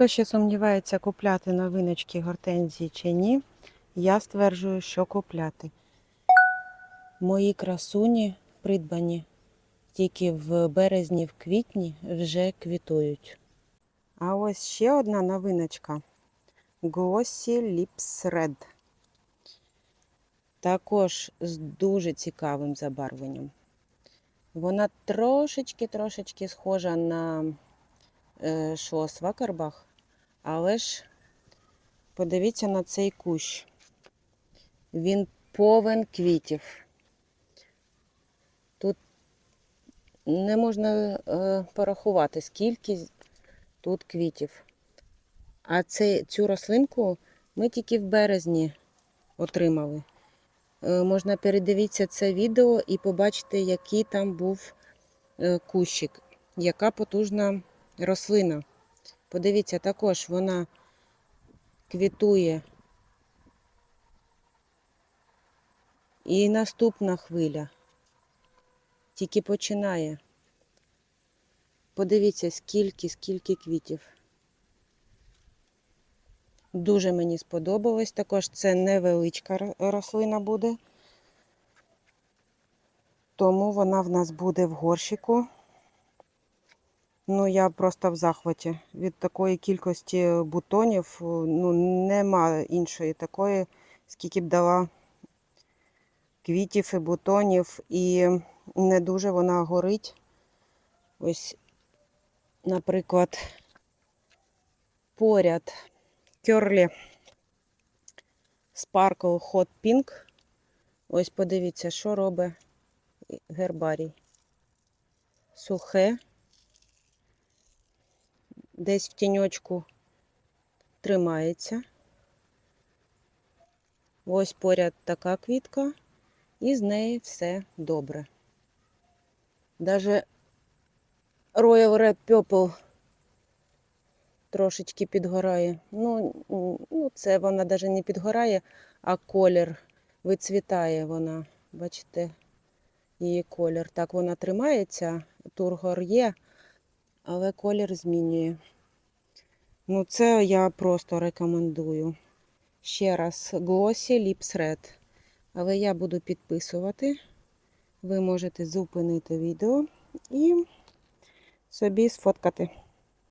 Хто ще сумнівається, купляти новиночки гортензії чи ні, я стверджую, що купляти. Мої красуні придбані тільки в березні, в квітні вже квітують. А ось ще одна новиночка. Glossy Lips Red. Також з дуже цікавим забарвленням. Вона трошечки-трошечки схожа на е, що Свакарбах, але ж подивіться на цей кущ. Він повен квітів. Тут не можна е, порахувати, скільки тут квітів. А це, цю рослинку ми тільки в березні отримали. Е, Можна передивитися це відео і побачити, який там був е, кущик, яка потужна рослина. Подивіться, також вона квітує. І наступна хвиля тільки починає. Подивіться, скільки, скільки квітів. Дуже мені сподобалось. Також це невеличка рослина буде. Тому вона в нас буде в горщику. Ну, я просто в захваті. Від такої кількості бутонів ну, нема іншої такої, скільки б дала квітів і бутонів. І не дуже вона горить. Ось, наприклад, поряд Curly Sparkle Hot Pink. Ось подивіться, що робить гербарій. Сухе. Десь в тіньочку тримається. Ось поряд така квітка, і з неї все добре. Даже Royal Red Purple трошечки підгорає. Ну, ну це вона навіть не підгорає, а колір вицвітає вона. Бачите, її колір. Так вона тримається, тургор є, але колір змінює. Ну, це я просто рекомендую. Ще раз, Glossy Lips Red. Але я буду підписувати. Ви можете зупинити відео і собі сфоткати.